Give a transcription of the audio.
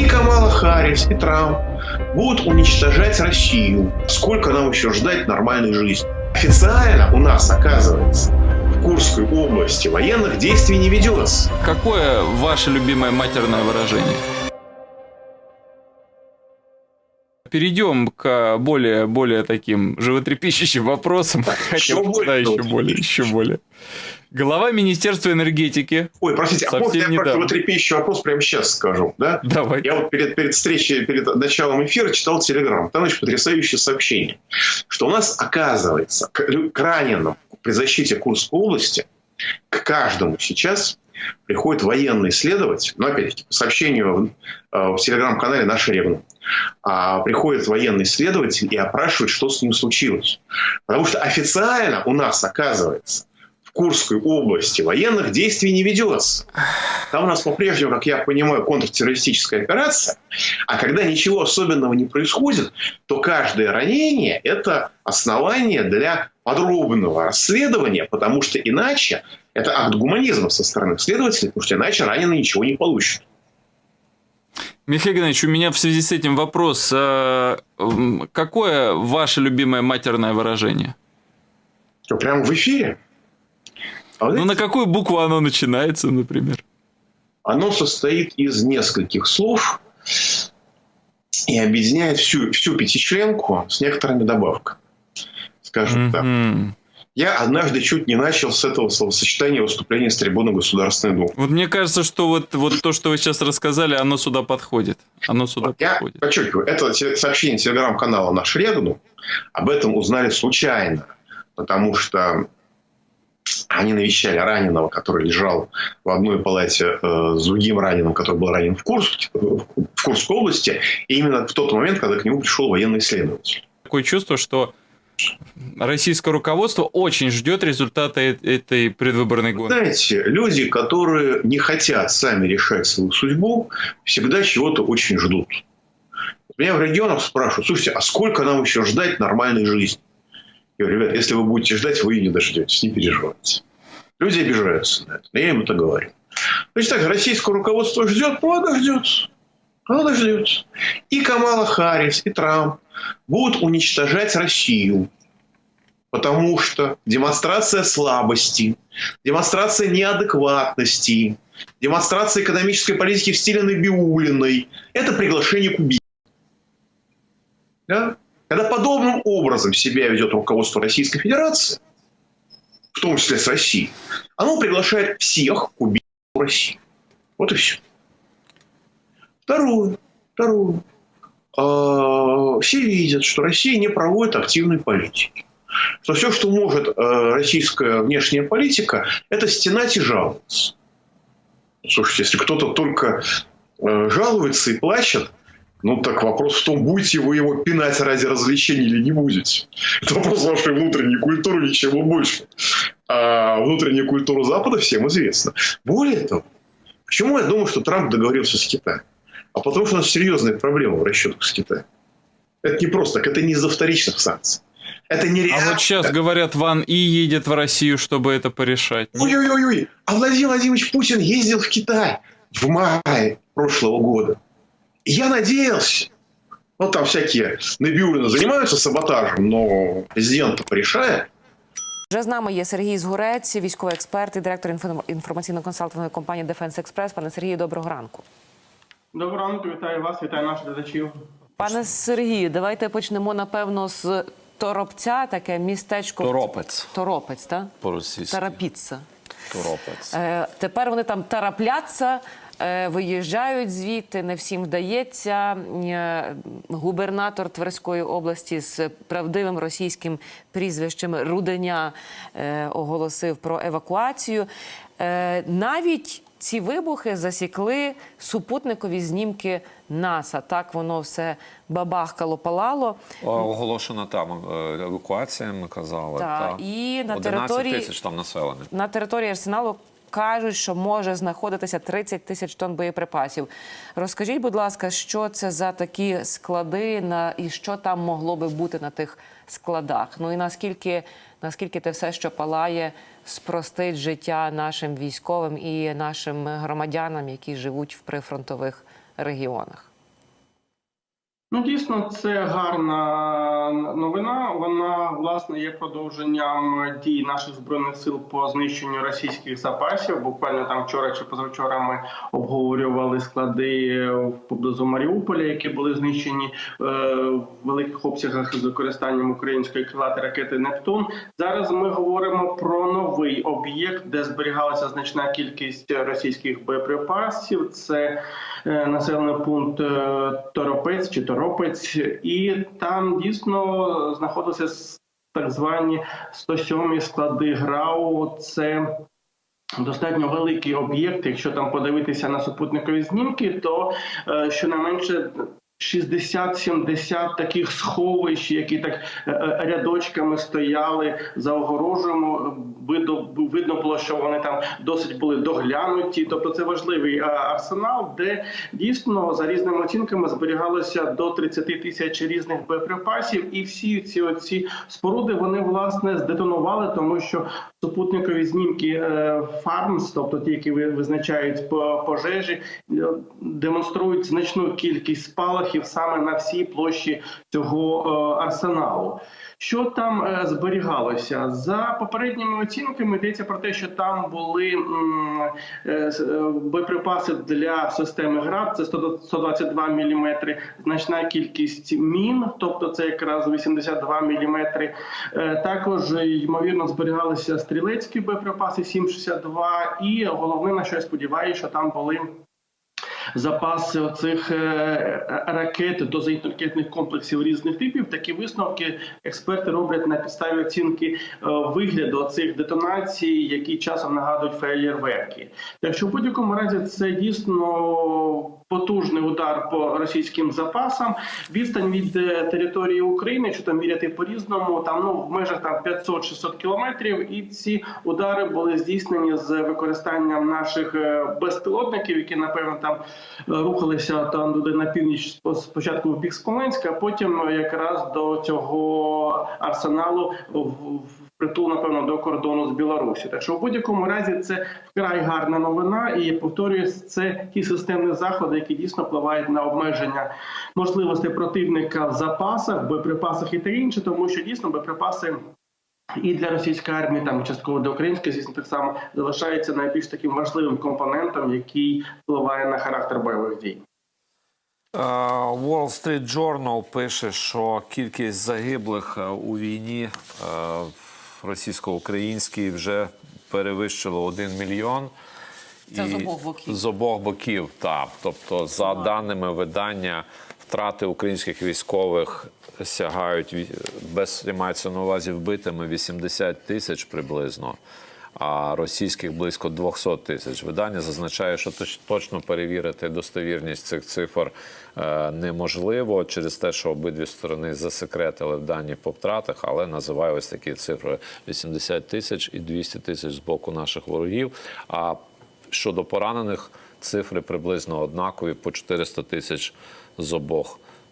И Камала Харрис, и Трамп будут уничтожать Россию. Сколько нам еще ждать нормальной жизни? Официально у нас, оказывается, в Курской области военных действий не ведется. Какое ваше любимое матерное выражение? Перейдем к более, более таким животрепещущим вопросам. Более да, еще более, еще более. Глава Министерства энергетики. Ой, простите, а можно я про животрепещущий вопрос прямо сейчас скажу, да? Давай. Я вот перед, перед встречей, перед началом эфира читал Телеграм. Там очень потрясающее сообщение, что у нас, оказывается, к, к раненым при защите Курской области, к каждому сейчас приходит военный следователь, но опять-таки по сообщению в, э, в Телеграм-канале «Наша Ревна», а, приходит военный следователь и опрашивает, что с ним случилось. Потому что официально у нас, оказывается, в Курской области военных действий не ведется. Там у нас по-прежнему, как я понимаю, контртеррористическая операция. А когда ничего особенного не происходит, то каждое ранение – это основание для подробного расследования, потому что иначе это акт гуманизма со стороны следователя, потому что иначе раненый ничего не получит. Михаил Геннадьевич, у меня в связи с этим вопрос. м, Какое ваше любимое матерное выражение? Что, прямо в эфире? А вот Ну, на какую букву оно начинается, например? Оно состоит из нескольких слов и объединяет всю, всю пятичленку с некоторыми добавками. Скажем так. Мгм. Я однажды чуть не начал с этого словосочетания выступления с трибуны Государственной Думы. Вот мне кажется, что вот, вот то, что вы сейчас рассказали, оно сюда подходит. Оно сюда Вот я подходит. подчеркиваю, это сообщение телеграм-канала «Наш Регну». Об этом узнали случайно, потому что они навещали раненого, который лежал в одной палате э, с другим раненым, который был ранен в, Курске, в Курской области, и именно в тот момент, когда к нему пришел военный следователь. Такое чувство, что российское руководство очень ждет результата э- этой предвыборной гонки. Знаете, люди, которые не хотят сами решать свою судьбу, всегда чего-то очень ждут. Меня в регионах спрашивают, слушайте, а сколько нам еще ждать нормальной жизни? Я говорю, ребят, если вы будете ждать, вы и не дождетесь, не переживайте. Люди обижаются на это, я им это говорю. Значит так, российское руководство ждет, ну, оно дождется. Оно дождется. И Камала Харрис, и Трамп будут уничтожать Россию. Потому что демонстрация слабости, демонстрация неадекватности, демонстрация экономической политики в стиле Набиулиной – это приглашение к убийству. Да? Когда подобным образом себя ведет руководство Российской Федерации, в том числе с Россией, оно приглашает всех к убийству России. Вот и все. Второе. Второе. А, Все видят, что Россия не проводит активной политики. Что все, что может э, российская внешняя политика, это стенать и жаловаться. Слушайте, если кто-то только э, жалуется и плачет, ну так вопрос в том, будете вы его пинать ради развлечений или не будете. Это вопрос вашей внутренней культуры, ничего больше. А внутренняя культура Запада всем известна. Более того, почему я думаю, что Трамп договорился с Китаем? А потому что у нас серьезные проблемы в расчетах с Китаем. Это не просто так, это не из-за вторичных санкций. Это не А вот сейчас, говорят, Ван И едет в Россию, чтобы это порешать. Ой-ой-ой, а Владимир Владимирович Путин ездил в Китай в мае прошлого года. И я надеялся, ну там всякие Набиулины занимаются саботажем, но президент порешает. Вже з нами є Сергій Згурець, військовий експерт і директор інфо- інформаційно-консалтингової компанії Дефенс Експрес. Пане Сергію, доброго ранку. Доброго ранку, вітаю вас, вітаю наших глядачів. Пане Сергію, давайте почнемо напевно з Торопця, таке містечко Торопець Торопець, так? по-російськи. Тарапіцца. Торопець. Е, тепер вони там тарапляться, виїжджають звідти, не всім вдається. Е, губернатор Тверської області з правдивим російським прізвищем Руденя е, оголосив про евакуацію. Е, навіть ці вибухи засікли супутникові знімки НАСА. Так воно все бабахкало, палало. Оголошена там е, евакуація, ми казали. Та, та. і на 11 території- тисяч там населення. На території арсеналу кажуть, що може знаходитися 30 тисяч тонн боєприпасів. Розкажіть, будь ласка, що це за такі склади на і що там могло би бути на тих складах? Ну і наскільки наскільки те все, що палає, спростить життя нашим військовим і нашим громадянам, які живуть в прифронтових регіонах? Ну, дійсно, це гарна новина. Вона власне є продовженням дій наших збройних сил по знищенню російських запасів. Буквально там вчора чи позавчора ми обговорювали склади поблизу Маріуполя, які були знищені е, в великих обсягах з використанням української крилатої ракети Нептун. Зараз ми говоримо про новий об'єкт, де зберігалася значна кількість російських боєприпасів. Це е, населений пункт е, Торопець чи Торопець, і там дійсно знаходилися так звані 107 склади ГРАУ. Це Достатньо великий об'єкт. Якщо там подивитися на супутникові знімки, то е, щонайменше 60-70 таких сховищ, які так е, е, рядочками стояли за огорожею. Видно, видно було, що вони там досить були доглянуті. Тобто це важливий е, арсенал, де дійсно за різними оцінками зберігалося до 30 тисяч різних боєприпасів, і всі ці оці споруди вони власне здетонували, тому що супутникові знімки фармс, тобто ті, які ви- визначають по пожежі, демонструють значну кількість спалахів саме на всій площі цього е, арсеналу. Що там е, зберігалося за попередніми оцінками? Йдеться про те, що там були е, боєприпаси для системи ГРАД, це 122 мм, значна кількість мін, тобто це якраз 82 мм. Також ймовірно зберігалися стрілецькі боєприпаси 7,62 і головне на що я сподіваюся, що там були запаси оцих е, ракет до ракетних комплексів різних типів. Такі висновки експерти роблять на підставі оцінки е, вигляду цих детонацій, які часом нагадують феєрверки. Так в будь-якому разі це дійсно потужний удар по російським запасам. Відстань від е, території України, що там міряти по-різному, там ну в межах там 500-600 кілометрів. І ці удари були здійснені з використанням наших е, безпілотників, які напевно там е, рухалися там туди на північ спочатку в бік Смоленська, а потім якраз до цього арсеналу в- притул, напевно, до кордону з Білорусі. Так що в будь-якому разі це вкрай гарна новина, і я повторююсь, це ті системні заходи, які дійсно впливають на обмеження можливостей противника в запасах, боєприпасах і те інше, тому що дійсно боєприпаси. І для російської армії, там частково для української, звісно, так само залишається найбільш таким важливим компонентом, який впливає на характер бойових дій. Е, Wall Street Journal пише, що кількість загиблих е, у війні російсько-українській вже перевищило 1 мільйон. Це з обох боків. З обох боків, так. Тобто, за даними видання, втрати українських військових сягають без мається на увазі вбитими 80 тисяч приблизно. А російських близько 200 тисяч. Видання зазначає, що точно перевірити достовірність цих цифр е, неможливо через те, що обидві сторони засекретили дані по втратах, але називає ось такі цифри: 80 тисяч і 200 тисяч з боку наших ворогів. А Щодо поранених, цифри приблизно однакові по 400 тисяч з обох